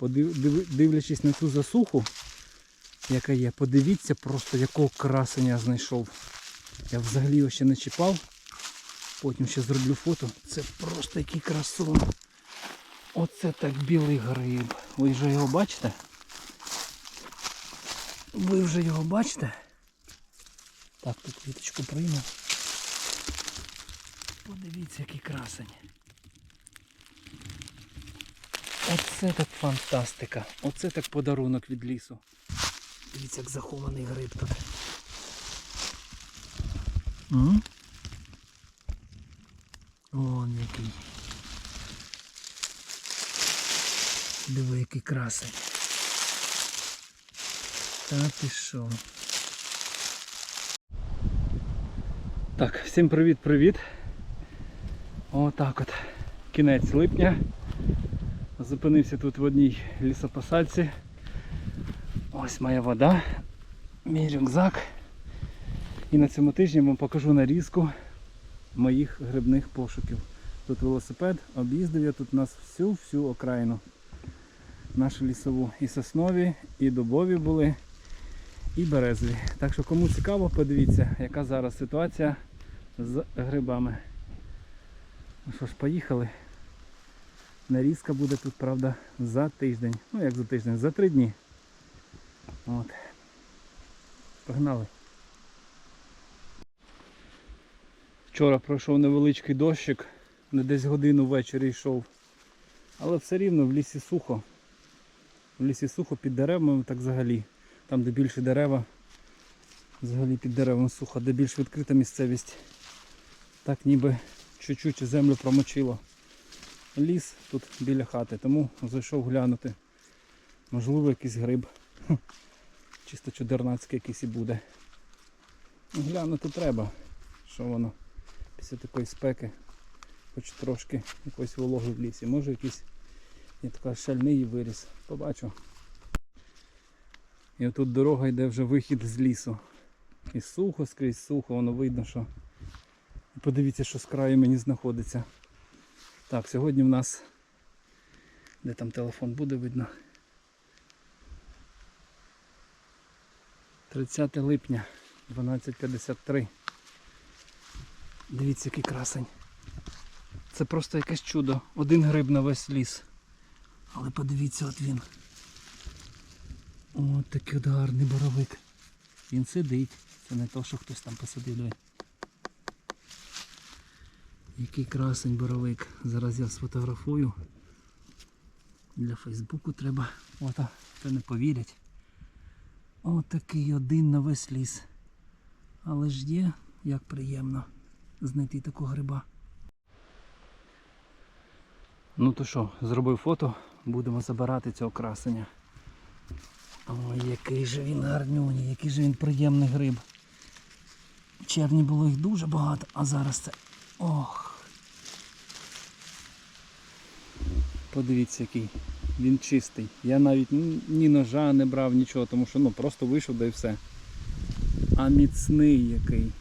дивлячись на цю засуху, яка є, подивіться просто якого красення я знайшов. Я взагалі його ще не чіпав. Потім ще зроблю фото. Це просто який красун. Оце так білий гриб. Ви вже його бачите? Ви вже його бачите? Так, тут квіточку прийму. Подивіться, який красень. Оце так фантастика. Оце так подарунок від лісу. Дивіться, як захований гриб тут. М? Вон який. Диви, який красень. Та ти що? Так, всім привіт-привіт. Отак от. Кінець липня. Зупинився тут в одній лісопосадці. Ось моя вода, мій рюкзак. І на цьому тижні вам покажу нарізку моїх грибних пошуків. Тут велосипед, об'їздив я тут у нас всю-всю окраїну. Нашу лісову. І соснові, і дубові були, і березові. Так що кому цікаво, подивіться, яка зараз ситуація з грибами. Ну що ж, поїхали. Нарізка буде тут, правда, за тиждень. Ну як за тиждень, за три дні. От. Погнали. Вчора пройшов невеличкий дощик, не десь годину ввечері йшов. Але все рівно в лісі сухо. В лісі сухо під деревами так взагалі. Там де більше дерева, взагалі під деревами сухо, де більш відкрита місцевість. Так ніби чуть-чуть землю промочило. Ліс тут біля хати, тому зайшов глянути. Можливо якийсь гриб. Чисто чудернацький якийсь і буде. Ну, Глянути треба, що воно після такої спеки, хоч трошки якоїсь вологи в лісі. Може якийсь є така шальний виріс. Побачу. І отут дорога йде вже вихід з лісу. І сухо, скрізь сухо, воно видно, що. Подивіться, що з краю мені знаходиться. Так, сьогодні в нас. Де там телефон буде видно? 30 липня 12.53. Дивіться, який красень. Це просто якесь чудо. Один гриб на весь ліс. Але подивіться, от він. От такий от гарний боровик. Він сидить. Це не то, що хтось там посадив. Який красень боровик. Зараз я сфотографую. Для Фейсбуку треба. Ото, це не повірять. Отакий один на весь ліс. Але ж є, як приємно знайти такого гриба. Ну то що, зробив фото, будемо забирати цього красення. Ой, який же він гарнюній, який же він приємний гриб. В червні було їх дуже багато, а зараз це. Ох. Подивіться який. Він чистий. Я навіть ні ножа не брав, нічого, тому що ну просто вийшов да і все. А міцний який.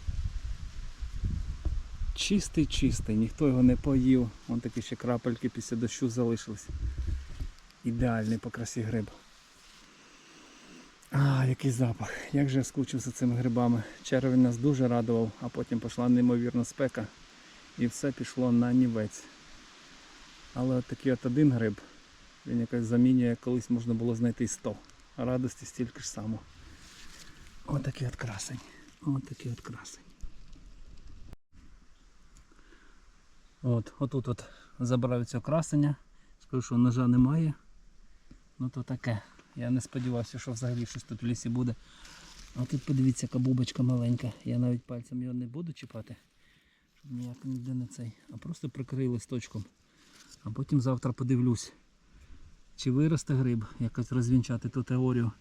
Чистий, чистий, ніхто його не поїв. Вон такі ще крапельки після дощу залишились. Ідеальний по красі гриб. А, який запах. Як же я скучив за цими грибами. Червень нас дуже радував, а потім пішла неймовірна спека. І все пішло на нівець. Але от такий от один гриб, він якось замінює, колись можна було знайти 100. А радості стільки ж само. Отакий от красень. Отакий от красень. От, отут от забрав цього красення. Скажу, що ножа немає. Ну то таке. Я не сподівався, що взагалі щось тут в лісі буде. А тут подивіться, яка бубочка маленька. Я навіть пальцем його не буду чіпати, щоб ніяк ніде не цей. А просто прикрию листочком. А потім завтра подивлюсь, чи виросте гриб, якось розвінчати ту теорію,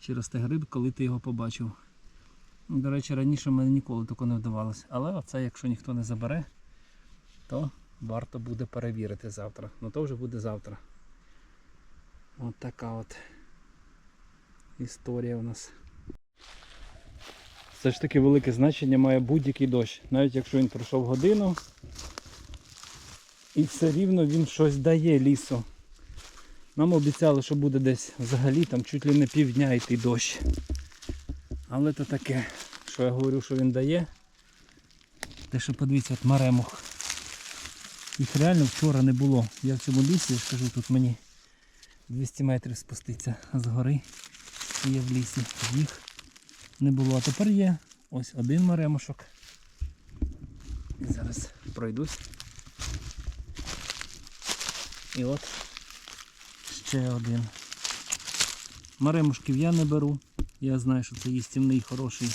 чи росте гриб, коли ти його побачив. До речі, раніше в мене ніколи такого не вдавалося. Але оце, якщо ніхто не забере, то варто буде перевірити завтра. Ну то вже буде завтра. От така от історія у нас. Все ж таки велике значення має будь-який дощ. Навіть якщо він пройшов годину, і все рівно він щось дає лісу. Нам обіцяли, що буде десь взагалі там чуть ли не півдня йти дощ. Але то таке, що я говорю, що він дає. Те, що подивіться, от маремух. Їх реально вчора не було. Я в цьому лісі, я ж кажу, тут мені 200 метрів спуститься з гори. І я в лісі. Їх не було. А тепер є ось один маремушок. І зараз пройдусь. І от ще один. Маремушків я не беру. Я знаю, що це їстівний хороший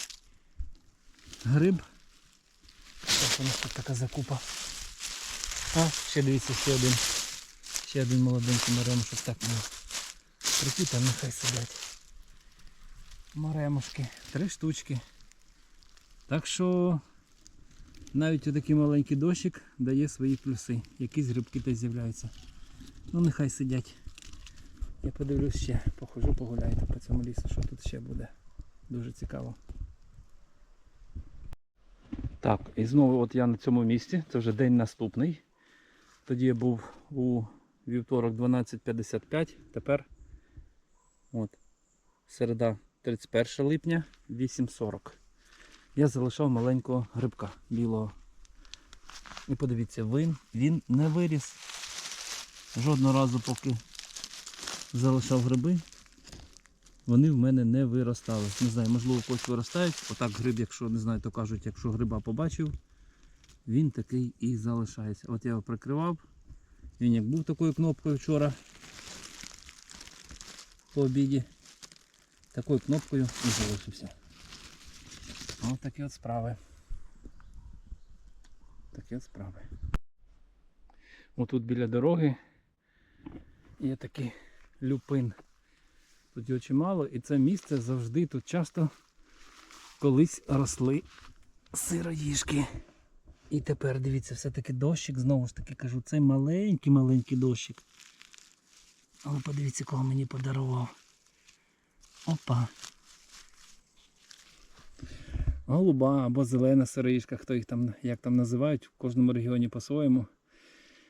гриб. Так, у нас тут така закупа. А, ще дивіться, ще один. Ще один молоденький маремушок. Так, ну. Прикинь, там нехай сидять. Маремушки. Три штучки. Так що навіть такий маленький дощик дає свої плюси. Якісь грибки теж з'являються. Ну нехай сидять. Я подивлюсь ще, похожу, погуляю по цьому лісу, що тут ще буде. Дуже цікаво. Так, і знову от я на цьому місці, це вже день наступний. Тоді я був у вівторок 12.55, тепер от, середа 31 липня 8.40. Я залишав маленького грибка білого. І подивіться, він, він не виріс. Жодного разу, поки залишав гриби, вони в мене не виростали. Не знаю, можливо, когось виростають. Отак гриб, якщо не знаю, то кажуть, якщо гриба побачив, він такий і залишається. От я його прикривав. Він як був такою кнопкою вчора по обіді, такою кнопкою і залишився. Ось такі от справи. Такі от справи. Отут біля дороги є такий люпин. Тут його чимало і це місце завжди тут часто колись росли сироїжки. І тепер дивіться, все-таки дощик, знову ж таки кажу, цей маленький-маленький дощик. Але подивіться, кого мені подарував. Опа. Голуба або зелена сироїжка, хто їх там, як там називають, в кожному регіоні по-своєму.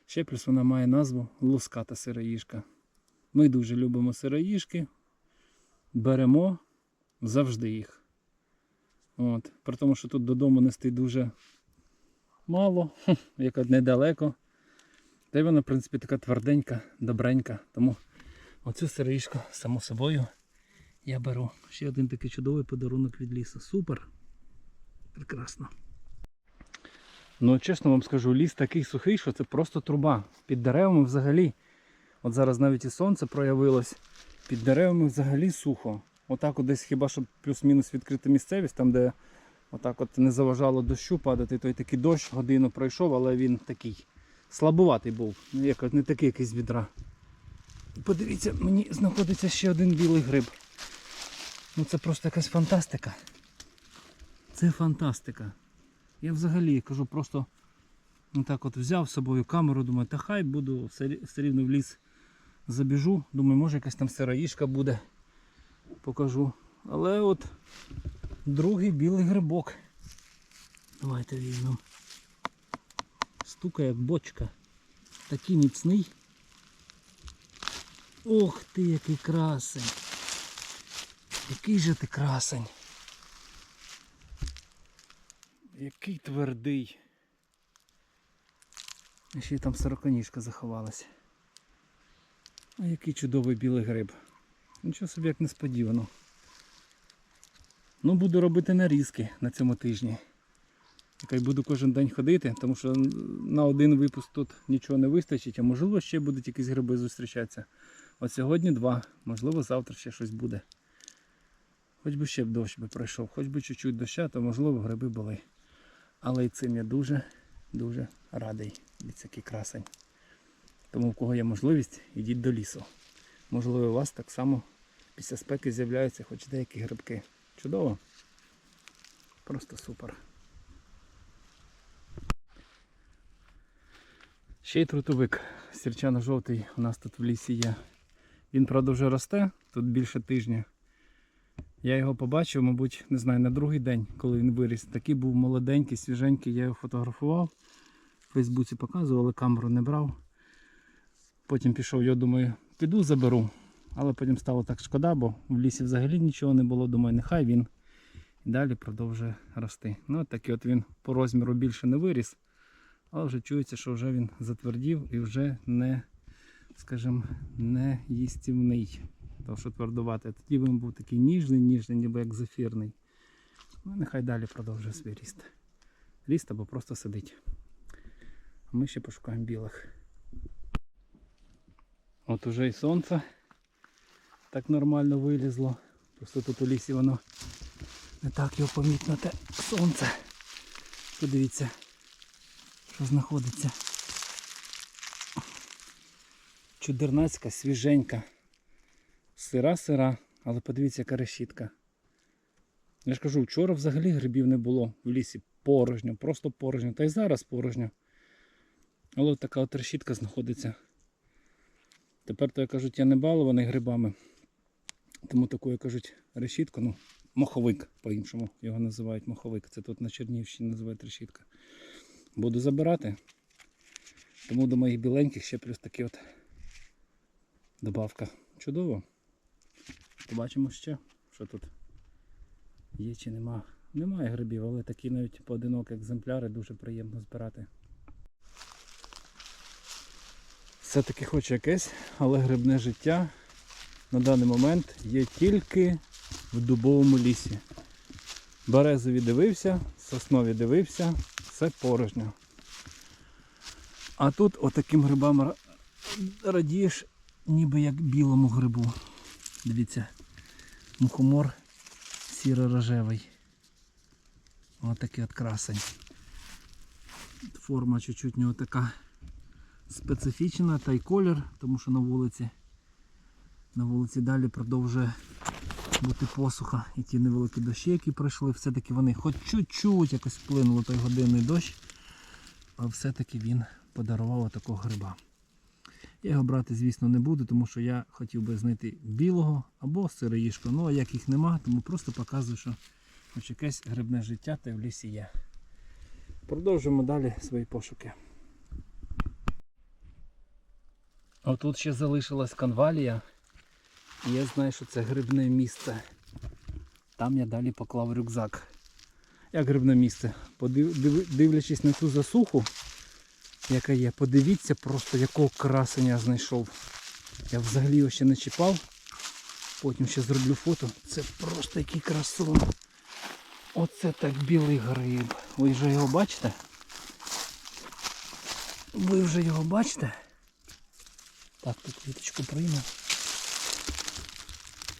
Ще плюс вона має назву луската сироїжка. Ми дуже любимо сироїжки, беремо завжди їх. От. При тому, що тут додому нести дуже мало, як недалеко. Та й вона, в принципі, така тверденька, добренька. Тому оцю сироїжку, само собою, я беру. Ще один такий чудовий подарунок від лісу. Супер! Прекрасно. Ну, чесно вам скажу, ліс такий сухий, що це просто труба. Під деревами взагалі. От зараз навіть і сонце проявилось. Під деревами взагалі сухо. Отак от десь хіба що плюс-мінус відкрита місцевість, там де отак от не заважало дощу падати, той такий дощ годину пройшов, але він такий слабуватий був. Ну, як, не такий якийсь відра. Подивіться, мені знаходиться ще один білий гриб. Ну це просто якась фантастика. Це фантастика. Я взагалі кажу, просто так от взяв з собою камеру, думаю, та хай буду все, рівно в ліс забіжу. Думаю, може якась там сироїшка буде. Покажу. Але от другий білий грибок. Давайте візьмемо. Стукає як бочка. Такий міцний. Ох ти, який красень. Який же ти красень. Який твердий. І Ще там сороконіжка заховалась. А який чудовий білий гриб. Нічого собі як несподівано. Ну, буду робити нарізки на цьому тижні. Яка й буду кожен день ходити, тому що на один випуск тут нічого не вистачить, а можливо ще будуть якісь гриби зустрічатися. От сьогодні два, можливо, завтра ще щось буде. Хоч би ще б дощ би пройшов, хоч би чуть-чуть доща, то можливо гриби були. Але і цим я дуже, дуже радий. Дивіться, який красень. Тому в кого є можливість, йдіть до лісу. Можливо, у вас так само після спеки з'являються хоч деякі грибки. Чудово. Просто супер. Ще й трутовик сірчано-жовтий у нас тут в лісі є. Він, правда, вже росте, тут більше тижня. Я його побачив, мабуть, не знаю, на другий день, коли він виріс. Такий був молоденький, свіженький, я його фотографував. В Фейсбуці показував, але камеру не брав. Потім пішов, я думаю, піду заберу. Але потім стало так шкода, бо в лісі взагалі нічого не було. Думаю, нехай він далі продовжує рости. Ну, от такий от він по розміру більше не виріс, але вже чується, що вже він затвердів і вже не, скажімо, не їстівний. Тому що твердувати. Тоді він був такий ніжний, ніжний, ніби як зефірний. Ну, нехай далі продовжує свій ріст. Ріст або просто сидить. А ми ще пошукаємо білих. От уже і сонце так нормально вилізло. Просто тут у лісі воно не так його помітно те сонце. Подивіться, що знаходиться. Чудернацька, свіженька. Сира-сира, але подивіться, яка решітка. Я ж кажу, вчора взагалі грибів не було в лісі. Порожньо, просто порожньо. Та й зараз порожньо. Але от така от решітка знаходиться. Тепер то, як кажуть, я не балований грибами. Тому таку, як кажуть, решітку, ну, моховик по-іншому його називають моховик. Це тут на Чернігівщині називають решітка. Буду забирати. Тому до моїх біленьких ще плюс такі от добавка. Чудово. Побачимо ще, що тут є чи нема. Немає грибів, але такі навіть поодинокі екземпляри дуже приємно збирати. Все-таки хоч якесь, але грибне життя на даний момент є тільки в дубовому лісі. Березові дивився, соснові дивився, все порожньо. А тут отаким грибам радієш, ніби як білому грибу. Дивіться, мухомор сіро-рожевий. Отакий от красень. Форма чуть-чуть нього така специфічна, та й колір, тому що на вулиці на вулиці далі продовжує бути посуха. І ті невеликі дощі, які пройшли, все-таки вони хоч чуть-чуть якось вплинули той годинний дощ, а все-таки він подарував такого гриба. Я його брати, звісно, не буду, тому що я хотів би знайти білого або сироїшку. Ну а як їх нема, тому просто показую, що хоч якесь грибне життя та в лісі є. Продовжуємо далі свої пошуки. Отут ще залишилась конвалія. І я знаю, що це грибне місце. Там я далі поклав рюкзак. Як грибне місце? Подив, дивлячись на цю засуху, яка є, подивіться просто якого красення знайшов. Я взагалі його ще не чіпав. Потім ще зроблю фото. Це просто який красун. Оце так білий гриб. Ви вже його бачите? Ви вже його бачите? Так, тут квіточку прийму.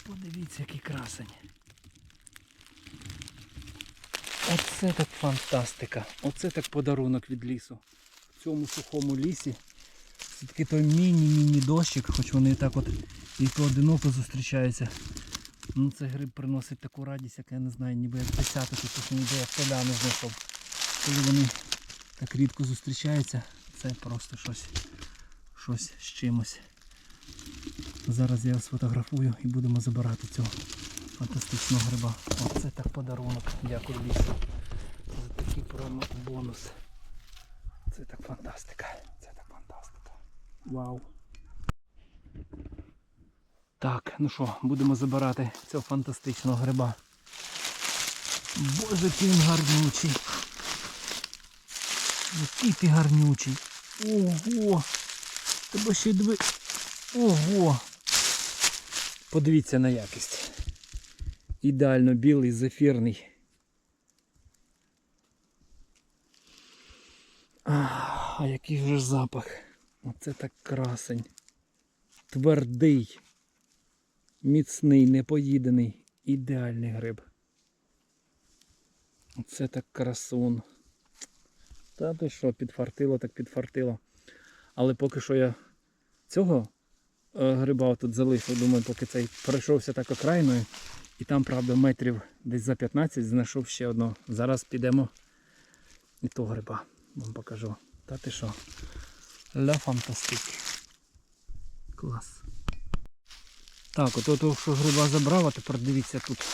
Подивіться, який красень. Оце так фантастика. Оце так подарунок від лісу. Цьому сухому лісі. Це такий той міні-міні дощик, хоч вони і так от і поодиноко зустрічаються. Ну це гриб приносить таку радість, яка я не знаю, ніби як десяток, якось ніби як поляни знайшов. Коли вони так рідко зустрічаються, це просто щось, щось з чимось. Зараз я сфотографую і будемо забирати цього фантастичного гриба. Оце так подарунок. Дякую лісу за такий промо бонус. Це так фантастика. Це так фантастика. Вау. Так, ну що, будемо забирати цього фантастичного гриба. Боже, який він гарнючий. Який ти гарнючий. Ого! Тебе ще й диви. Ого! Подивіться на якість. Ідеально білий, зефірний. А який же запах. Оце так красень. Твердий, міцний, непоїдений, ідеальний гриб. Оце так красун. Та ти що, підфартило, так підфартило. Але поки що я цього е, гриба тут залишив, думаю, поки цей пройшовся так окраїною. І там, правда, метрів десь за 15 знайшов ще одного. Зараз підемо і того гриба. Вам покажу. Та ти що? Ля фантастик. Клас. Так, от того, що гриба забрав, а тепер дивіться тут.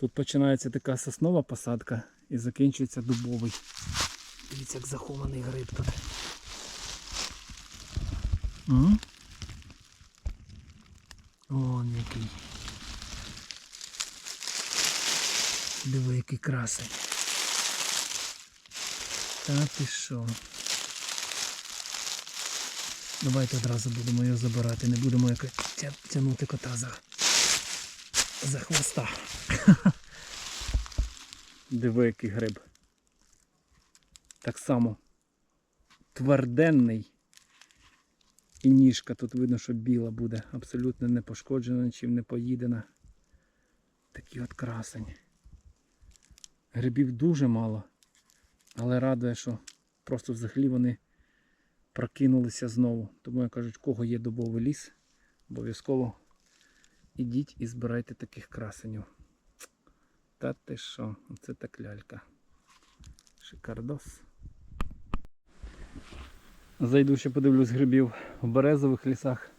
Тут починається така соснова посадка і закінчується дубовий. Дивіться, як захований гриб тут. М? Он який. Диви, який красень. Та ти що? Давайте одразу будемо його забирати, не будемо яка тя- тягнути кота за, за хвоста. Диви, який гриб. Так само тверденний. І ніжка тут видно, що біла буде, абсолютно не пошкоджена, нічим не поїдена. Такий от красень. Грибів дуже мало, але радує, що просто взагалі вони прокинулися знову. Тому я кажу, в кого є дубовий ліс, обов'язково ідіть і збирайте таких красенів. Та ти що, це так лялька. Шикардос. Зайду ще подивлюсь грибів в березових лісах.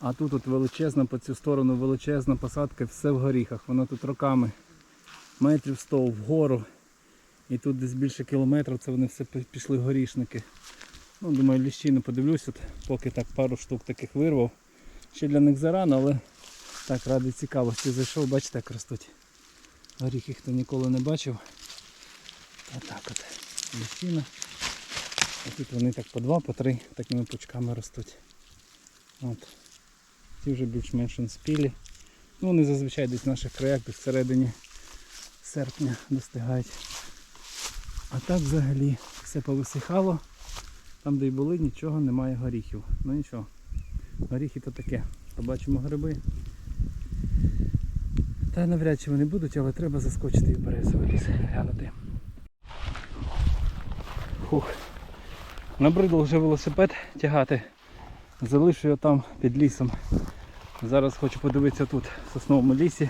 А тут от величезна по цю сторону величезна посадка, все в горіхах. Воно тут роками метрів 100 вгору. І тут десь більше кілометрів це вони все пішли горішники. Ну, думаю, ліщину подивлюсь, от, поки так пару штук таких вирвав. Ще для них зарано, але так, ради цікавості зайшов, бачите, як ростуть. Горіхи хто ніколи не бачив. Отак от. Ліщина. А тут вони так по два, по три такими пучками ростуть. От. Ці вже більш-менш спілі. Ну, вони зазвичай десь в наших краях десь всередині серпня достигають. А так взагалі все повисихало. Там, де й були, нічого немає горіхів. Ну нічого. Горіхи то таке. Побачимо гриби. Та навряд чи вони будуть, але треба заскочити і березовий ліс глянути. Фух. Набридло вже велосипед тягати. Залишу його там під лісом. Зараз хочу подивитися тут, в сосновому лісі.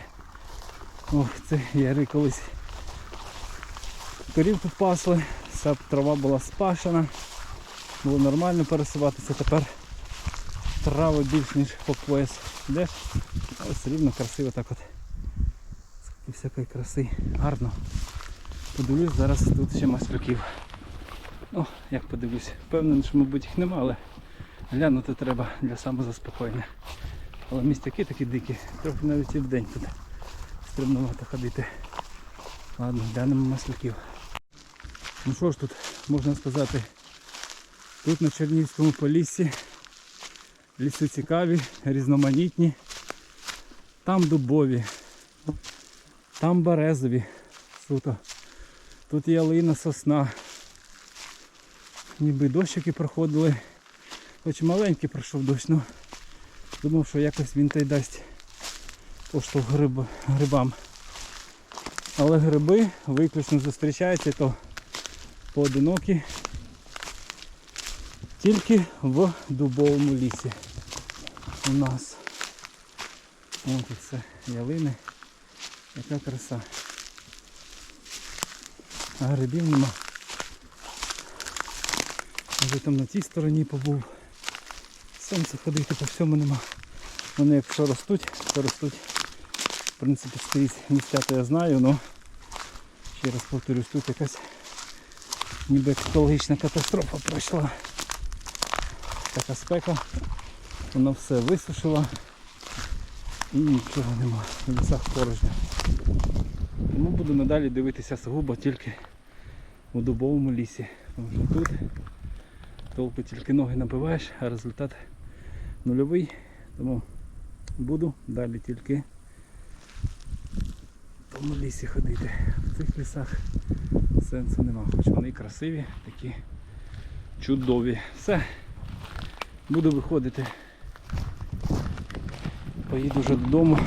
Ох, це яри колись корів тут пасли, вся трава була спашена, було нормально пересуватися, тепер трави більш ніж по пояс. Йдеш, але все рівно красиво так от. Скільки всякої краси. Гарно. Подивлюсь, зараз тут ще маслюків. Ну, як подивлюсь, впевнений, що мабуть їх нема, але глянути треба для самозаспокоєння. Але містяки такі дикі, трохи навіть і в день тут стримнувато ходити. Ладно, глянемо маслюків. Ну що ж тут можна сказати? Тут на Чернігівському поліссі ліси цікаві, різноманітні. Там дубові, там березові суто. Тут ялина, сосна. Ніби дощики проходили. Хоч маленький пройшов дощ, ну думав, що якось він та й дасть поштовх гриб, грибам. Але гриби виключно зустрічаються, то поодинокі тільки в дубовому лісі у нас. Ось тут все ялини. Яка краса. А грибів нема. Вже там на тій стороні побув. Сонце ходити по всьому нема. Вони якщо ростуть, то ростуть. Принципі скрізь місця то я знаю, але ще раз повторюсь, тут якась ніби екологічна катастрофа пройшла. Така спека, вона все висушила і нічого нема. В лісах порожньо. Тому буду надалі дивитися сугубо тільки у дубовому лісі. Тому тут толку тільки ноги набиваєш, а результат нульовий. Тому буду далі тільки в тому лісі ходити. В цих лісах сенсу нема. Хоч вони красиві, такі чудові. Все. Буду виходити. Поїду вже додому.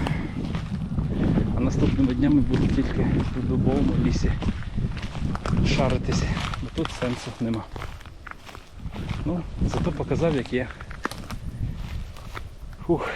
А наступними днями буду тільки в дубовому лісі шаритись, бо тут сенсу нема. Ну, зато показав як є. Фух.